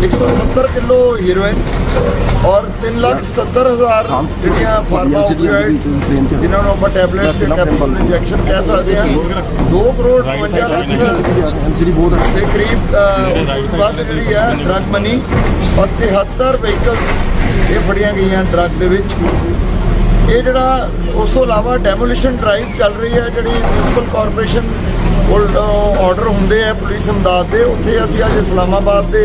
170 kilo heroin ਔਰ 377000 ਜਿਹੜੀਆਂ pharma ਓਪੀਓਇਡਸ ਜਿਨ੍ਹਾਂ ਨੂੰ ਆਪਾਂ ਟੈਬਲੇਟਸ ਜਾਂ ਕੈਪਸੂਲ ਇੰਜੈਕਸ਼ਨ ਕਹਿ ਸਕਦੇ ਹਾਂ 2 ਕਰੋੜ 52 ਲੱਖ ਦੇ ਕਰੀਬ ਤੋਂ ਬਾਅਦ ਜਿਹੜੀ ਹੈ ਡਰੱਗ ਮਨੀ ਔਰ 73 ਵਹੀਕਲਸ ਇਹ ਫੜੀਆਂ ਗਈਆਂ ਡਰੱਗ ਦੇ ਵਿੱਚ। ਇਹ ਜਿਹੜਾ ਉਸ ਤੋਂ ਇਲਾਵਾ ਡੈਮੋਲੀਸ਼ਨ ਡਰਾਈਵ ਚੱਲ ਰਹੀ ਹੈ ਜਿਹੜੀ ਮਿਊਨਿਸਪਲ ਕਾਰਪੋਰੇਸ਼ਨ ਕੋਲ ਆਰਡਰ ਹੁੰਦੇ ਆ ਪੁਲਿਸ ਅੰਦਾਜ਼ ਦੇ ਉੱਥੇ ਅਸੀਂ ਅੱਜ ਇਸਲਾਮਾਬਾਦ ਦੇ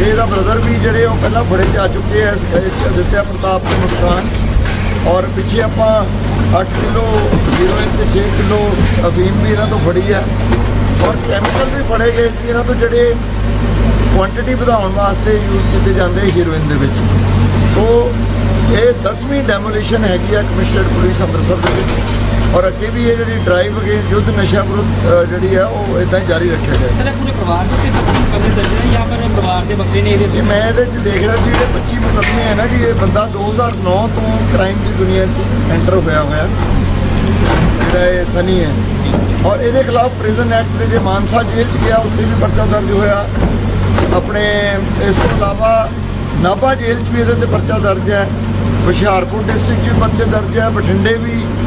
ਤੇ ਇਹਦਾ ਬ੍ਰਦਰ ਵੀ ਜਿਹੜੇ ਉਹ ਪਹਿਲਾਂ ਫੜੇ ਜਾ ਚੁੱਕੇ ਆ, ਇਸ- ਪ੍ਰਤਾਪ ਤੇ ਮੁਸਕਾਨ। ਔਰ ਪਿੱਛੇ ਆਪਾਂ 8 ਕਿਲੋ ਹੀਰੋਇਨ ਤੇ 6 ਕਿਲੋ ਅਫੀਮ ਵੀ ਇਹਨਾਂ ਤੋਂ ਫੜੀ ਹੈ ਔਰ ਕੈਮੀਕਲ ਵੀ ਫੜੇ ਗਏ ਸੀ ਇਹਨਾਂ ਤੋਂ ਜਿਹੜੇ ਕੁਆਂਟੀਟੀ ਵਧਾਉਣ ਵਾਸਤੇ ਯੂਜ਼ ਕੀਤੇ ਜਾਂਦੇ ਹੀਰੋਇਨ ਦੇ ਵਿੱਚ। ਸੋ ਇਹ 10ਵੀਂ ਡੈਮੋਲੀਸ਼ਨ ਹੈਗੀ ਆ ਕਮਿਸ਼ਨਰ ਪੁਲਿਸ ਅੰਮ੍ਰਿਤਸਰ ਦੇ ਵਿੱਚ। ਔਰ ਅੱਗੇ ਵੀ ਇਹ ਜਿਹੜੀ ਡਰਾਈਵ ਅਗੇਂਸਟ ਯੁੱਧ ਨਸ਼ਾ ਵਿਰੁੱਧ ਜਿਹੜੀ ਆ ਉਹ ਇਦਾਂ ਜਾਰੀ ਰੱਖਿਆ ਜਾਏ ਸਰ ਪੂਰੇ ਪਰਿਵਾਰ ਦੇ ਉੱਤੇ ਮੁਕੱਦਮੇ ਦਰਜ ਹੈ ਜਾਂ ਫਿਰ ਪਰਿਵਾਰ ਦੇ ਬੱਚੇ ਨੇ ਇਹਦੇ ਇਹ ਮੈਂ ਇਹਦੇ ਚ ਦੇਖ ਰਿਹਾ ਸੀ ਜਿਹੜੇ 25 ਮੁਕੱਦਮੇ ਹੈ ਨਾ ਜੀ ਇਹ ਬੰਦਾ 2009 ਤੋਂ ਕ੍ਰਾਈਮ ਦੀ ਦੁਨੀਆ 'ਚ ਐਂਟਰ ਹੋਇਆ ਹੋਇਆ। ਜਿਹੜਾ ਇਹ ਸਨੀ ਹੈ। ਔਰ ਇਹਦੇ ਖਿਲਾਫ ਪ੍ਰਿਜ਼ਨ ਐਕਟ ਦੇ ਜੇ ਮਾਨਸਾ ਜੇਲ੍ਹ 'ਚ ਗਿਆ ਉੱਥੇ ਵੀ ਪਰਚਾ ਦਰਜ ਹੋਇਆ। ਆਪਣੇ ਇਸ ਤੋਂ ਇਲਾਵਾ ਨਾਭਾ ਜੇਲ੍ਹ 'ਚ ਵੀ ਇਹਦੇ ਤੇ ਪਰਚਾ ਦਰਜ ਹੈ। ਹੁਸ਼ਿਆਰਪੁਰ ਡਿਸਟ੍ਰਿਕਟ 'ਚ ਵੀ ਪਰਚੇ ਦਰਜ ਹੈ ਬਠਿੰਡੇ ਵੀ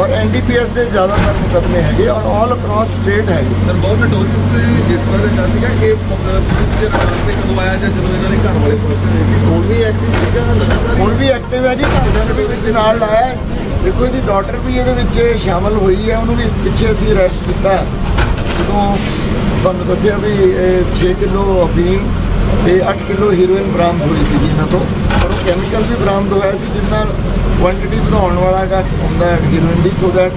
ਔਰ ਐਨਡੀਪੀਐਸ ਦੇ ਜ਼ਿਆਦਾਤਰ ਮੁਕੱਦਮੇ ਹੈਗੇ ਔਰ ਆਲ ਅਕ੍ਰੋਸ ਸਟੇਟ ਹੈਗੇ ਸਰ ਬਹੁਤ ਨੋਟਿਸ ਇਸ ਵਾਰ ਦਾ ਸੀਗਾ ਕਿ ਪੁਲਿਸ ਦੇ ਰਡਾਰ ਤੇ ਕਦੋਂ ਆਇਆ ਜਾਂ ਜਦੋਂ ਇਹਨਾਂ ਦੇ ਘਰ ਵਾਲੇ ਪਹੁੰਚੇ ਕਿ ਹੁਣ ਵੀ ਐਕਟਿਵ ਸੀਗਾ ਲਗਾਤਾਰ ਹੁਣ ਵੀ ਐਕਟਿਵ ਹੈ ਜੀ ਘਰਦਿਆਂ ਵੀ ਵਿੱਚ ਨਾਲ ਲਾਇਆ। ਦੇਖੋ ਇਹਦੀ ਡਾਟਰ ਵੀ ਇਹਦੇ ਵਿੱਚ ਸ਼ਾਮਲ ਹੋਈ ਹੈ ਉਹਨੂੰ ਵੀ ਪਿੱਛੇ ਅਸੀਂ ਅਰੈਸਟ ਕੀਤਾ। ਜਦੋਂ ਤੁਹਾਨੂੰ ਦੱਸਿਆ ਵੀ ਇਹ 6 ਕਿਲੋ ਅਫੀਮ ਤੇ 8 ਕਿਲੋ ਹੀਰੋਇਨ ਬਰਾਮਦ ਹੋਈ ਸੀ ਇਹਨਾਂ ਤੋਂ ਔਰ ਉਹ ਕੈਮੀਕਲ ਵੀ ਬਰਾਮਦ ਹੋਇਆ ਸੀ ਜਿਸ ਨਾਲ ਕੁਆਂਟੀਟੀ ਵਧਾਉਣ ਵਾਲਾ ਗਾ ਹੁੰਦਾ ਹੈ ਹੀਰੋਇਨ ਦੀ ਸੋ ਦੈਟ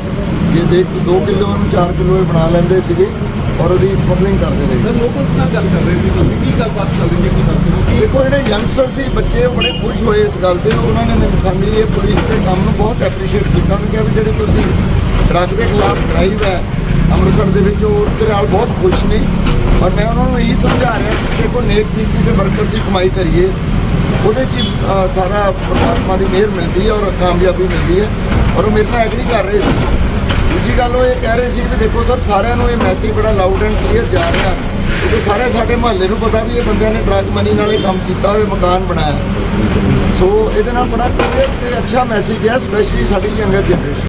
ਜੇ ਦੇ 2 ਕਿਲੋ ਨੂੰ 4 ਕਿਲੋ ਬਣਾ ਲੈਂਦੇ ਸੀਗੇ ਔਰ ਉਹਦੀ ਸਮਗਲਿੰਗ ਕਰਦੇ ਰਹੇ। ਸਰ ਨਾਲ ਗੱਲ ਕਰ ਰਹੇ ਸੀ? ਤੁਸੀਂ ਕੀ ਗੱਲਬਾਤ ਚੱਲ ਰਹੀ ਹੈ ਕੋਈ ਦੱਸ ਦਿਓ ਕਿ ਦੇਖੋ ਜਿਹੜੇ ਯੰਗਸਟਰ ਸੀ ਬੱਚੇ ਉਹ ਬੜੇ ਖੁਸ਼ ਹੋਏ ਇਸ ਗੱਲ ਤੇ। ਉਹਨਾਂ ਨੇ ਮੈਨੂੰ ਸਾਡੀ ਇਹ ਪੁਲਿਸ ਦੇ ਕੰਮ ਨੂੰ ਬਹੁਤ ਐਪਰੀਸ਼ੀਏਟ ਕੀਤਾ। ਉਹਨਾਂ ਕਿਹਾ ਵੀ ਜਿਹੜੀ ਤੁਸੀਂ ਡਰੱਗ ਦੇ ਖਿਲਾਫ ਡਰਾਈਵ ਹੈ ਅੰਮ੍ਰਿਤਸਰ ਦੇ ਵਿੱਚ ਉਹ ਉਹਦੇ ਨਾਲ ਬਹੁਤ ਖੁਸ਼ ਨੇ। ਔਰ ਮੈਂ ਉਹਨਾਂ ਨੂੰ ਇਹੀ ਸਮਝਾ ਰਿਹਾ ਸੀ ਕਿ ਦੇਖੋ ਨੇਕ ਨੀਤੀ ਤੇ ਬਰਕਤ ਦੀ ਕਮਾਈ ਕਰੀਏ। ਉਹਦੇ 'ਚ ਹੀ, ਸਾਰਾ ਪਰਮਾਤਮਾ ਦੀ ਮਿਹਰ ਮਿਲਦੀ ਹੈ ਔਰ ਕਾਮਯਾਬੀ ਮਿਲਦੀ ਹੈ। ਔਰ ਉਹ ਮੇਰੇ ਨਾਲ ਐਗਰੀ ਕਰ ਰਹੇ ਸੀ। ਦੂਜੀ ਗੱਲ ਉਹ ਇਹ ਕਹਿ ਰਹੇ ਸੀ ਵੀ ਦੇਖੋ ਸਰ ਸਾਰਿਆਂ ਨੂੰ ਇਹ ਮੈਸੇਜ ਬੜਾ ਲਾਊਡ ਐਂਡ ਕਲੀਅਰ ਜਾ ਰਿਹਾ। ਕਿਉਂਕਿ ਸਾਰੇ ਸਾਡੇ ਮਹੱਲੇ ਨੂੰ ਪਤਾ ਵੀ ਇਹ ਬੰਦਿਆਂ ਨੇ ਡਰੱਗ ਮਨੀ ਨਾਲ ਇਹ ਕੰਮ ਕੀਤਾ ਹੋਇਆ ਮਕਾਨ ਬਣਾਇਆ। ਸੋ ਇਹਦੇ ਨਾਲ ਬੜਾ ਕਲੀਅਰ ਤੇ ਅੱਛਾ ਮੈਸੇਜ ਹੈ ਸਪੈਸ਼ਲੀ ਸਾਡੀ ਯੰਗਰ ਜਨਰੇਸ਼ਨ